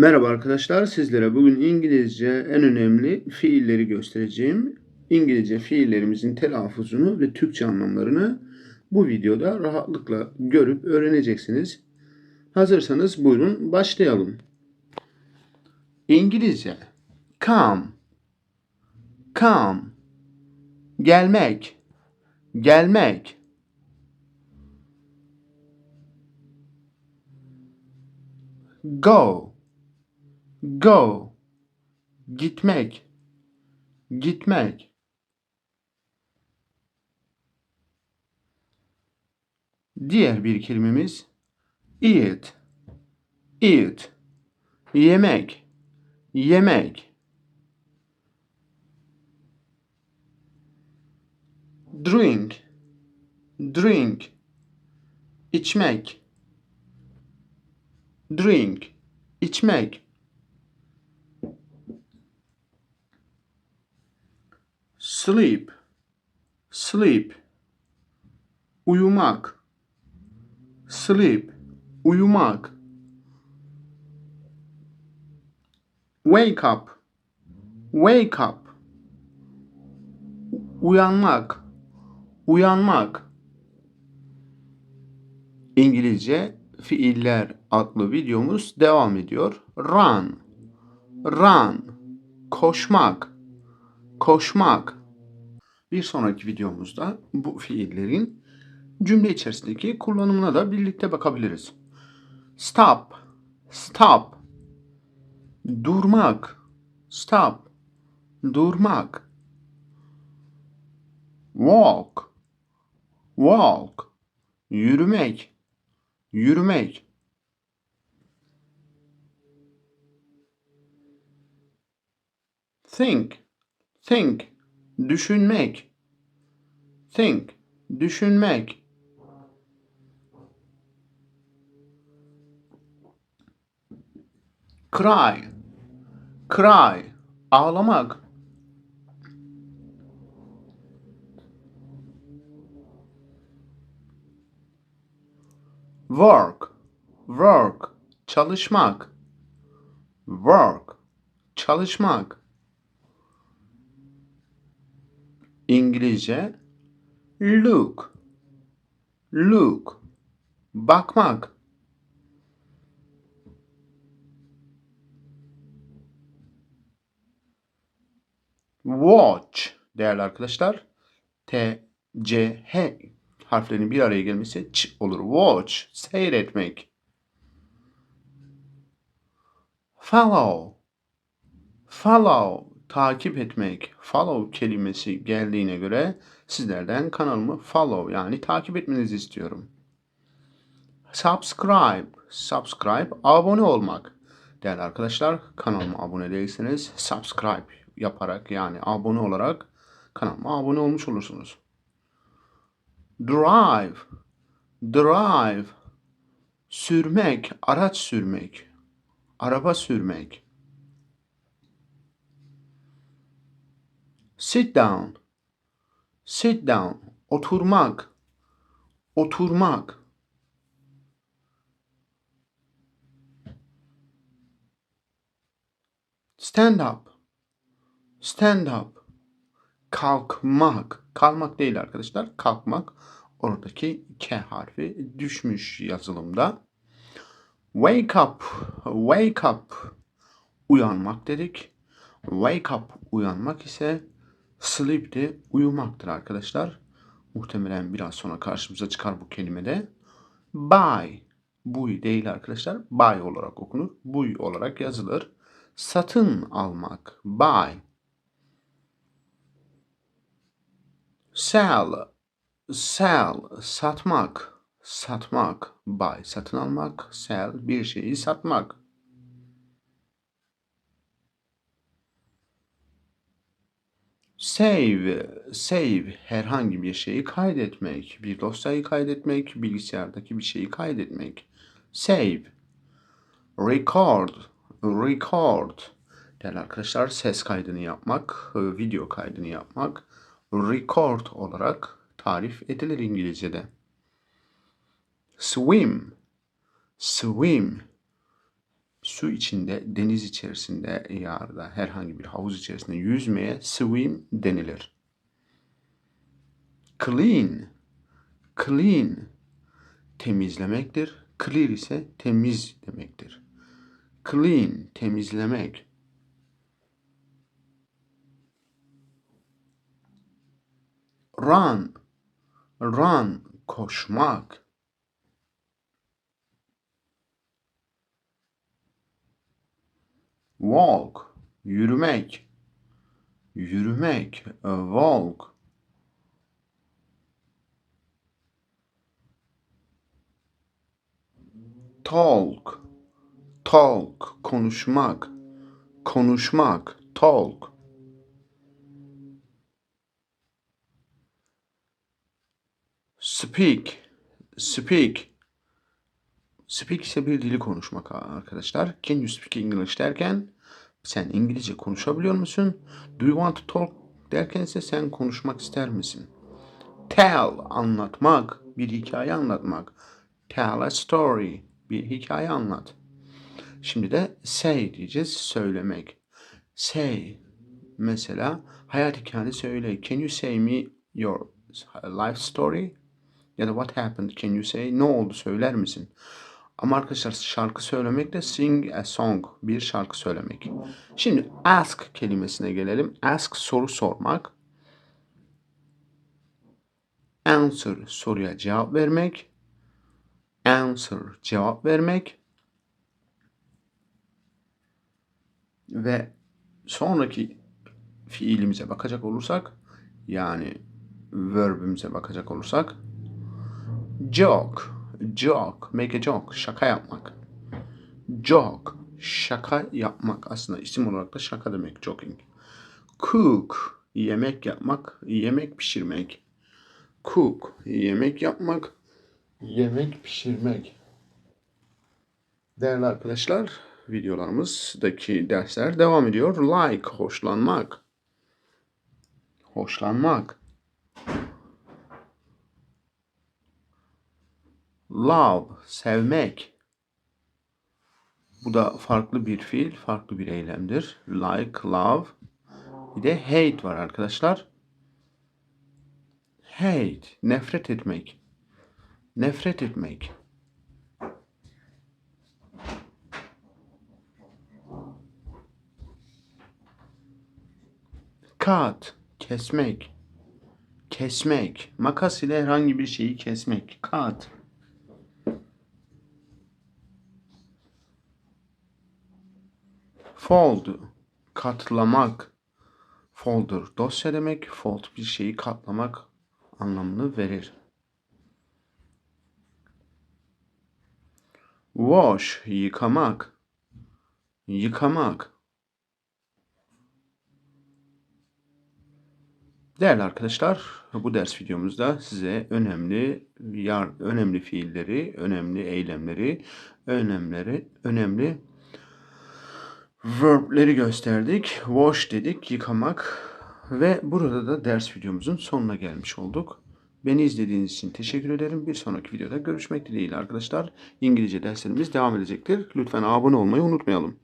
Merhaba arkadaşlar, sizlere bugün İngilizce en önemli fiilleri göstereceğim. İngilizce fiillerimizin telaffuzunu ve Türkçe anlamlarını bu videoda rahatlıkla görüp öğreneceksiniz. Hazırsanız buyurun başlayalım. İngilizce come come gelmek gelmek go go. Gitmek. Gitmek. Diğer bir kelimemiz eat. Eat. Yemek. Yemek. Drink. Drink. İçmek. Drink. İçmek sleep. Sleep. Uyumak. Sleep. Uyumak. Wake up. Wake up. Uyanmak. Uyanmak. İngilizce fiiller adlı videomuz devam ediyor. Run. Run. Koşmak. Koşmak. Bir sonraki videomuzda bu fiillerin cümle içerisindeki kullanımına da birlikte bakabiliriz. Stop, stop. Durmak, stop. Durmak. Walk, walk. Yürümek, yürümek. Think, Think, düşünmek. Think, düşünmek. Cry, cry, ağlamak. Work, work, çalışmak. Work, çalışmak. İngilizce look. Look. Bakmak. Watch. Değerli arkadaşlar T C H harflerinin bir araya gelmesi ç olur. Watch. Seyretmek. Follow. Follow takip etmek, follow kelimesi geldiğine göre sizlerden kanalımı follow yani takip etmenizi istiyorum. Subscribe, subscribe abone olmak. Değerli arkadaşlar kanalıma abone değilseniz subscribe yaparak yani abone olarak kanalıma abone olmuş olursunuz. Drive, drive, sürmek, araç sürmek, araba sürmek. Sit down. Sit down. Oturmak. Oturmak. Stand up. Stand up. Kalkmak. Kalmak değil arkadaşlar. Kalkmak. Oradaki K harfi düşmüş yazılımda. Wake up. Wake up. Uyanmak dedik. Wake up uyanmak ise Sleep de uyumaktır arkadaşlar. Muhtemelen biraz sonra karşımıza çıkar bu kelimede. Buy. Buy değil arkadaşlar. Buy olarak okunur. Buy olarak yazılır. Satın almak. Buy. Sell. Sell. Satmak. Satmak. Buy. Satın almak. Sell. Bir şeyi satmak. Save, save herhangi bir şeyi kaydetmek, bir dosyayı kaydetmek, bilgisayardaki bir şeyi kaydetmek. Save. Record, record. Değerli arkadaşlar ses kaydını yapmak, video kaydını yapmak record olarak tarif edilir İngilizce'de. Swim, swim. Su içinde, deniz içerisinde ya da herhangi bir havuz içerisinde yüzmeye swim denilir. Clean, clean temizlemektir. Clear ise temiz demektir. Clean temizlemek. Run, run koşmak. Walk, yürümek. Yürümek, a walk. Talk, talk, konuşmak. Konuşmak, talk. Speak, speak. Speak ise bir dili konuşmak arkadaşlar. Can you speak English derken sen İngilizce konuşabiliyor musun? Do you want to talk derken ise sen konuşmak ister misin? Tell anlatmak, bir hikaye anlatmak. Tell a story, bir hikaye anlat. Şimdi de say diyeceğiz, söylemek. Say, mesela hayat hikayeni söyle. Can you say me your life story? Ya da what happened can you say? Ne oldu söyler misin? Ama arkadaşlar şarkı söylemek de sing a song. Bir şarkı söylemek. Şimdi ask kelimesine gelelim. Ask soru sormak. Answer soruya cevap vermek. Answer cevap vermek. Ve sonraki fiilimize bakacak olursak yani verbimize bakacak olursak joke joke make a joke şaka yapmak. Joke şaka yapmak aslında isim olarak da şaka demek joking. Cook yemek yapmak yemek pişirmek. Cook yemek yapmak yemek pişirmek. Değerli arkadaşlar videolarımızdaki dersler devam ediyor. Like hoşlanmak. Hoşlanmak Love, sevmek. Bu da farklı bir fiil, farklı bir eylemdir. Like, love. Bir de hate var arkadaşlar. Hate, nefret etmek. Nefret etmek. Cut, kesmek. Kesmek. Makas ile herhangi bir şeyi kesmek. Cut. Fold, katlamak. Folder, dosya demek. Fold, bir şeyi katlamak anlamını verir. Wash, yıkamak. Yıkamak. Değerli arkadaşlar, bu ders videomuzda size önemli yar, önemli fiilleri, önemli eylemleri, önemleri, önemli verb'leri gösterdik. Wash dedik, yıkamak ve burada da ders videomuzun sonuna gelmiş olduk. Beni izlediğiniz için teşekkür ederim. Bir sonraki videoda görüşmek dileğiyle arkadaşlar. İngilizce derslerimiz devam edecektir. Lütfen abone olmayı unutmayalım.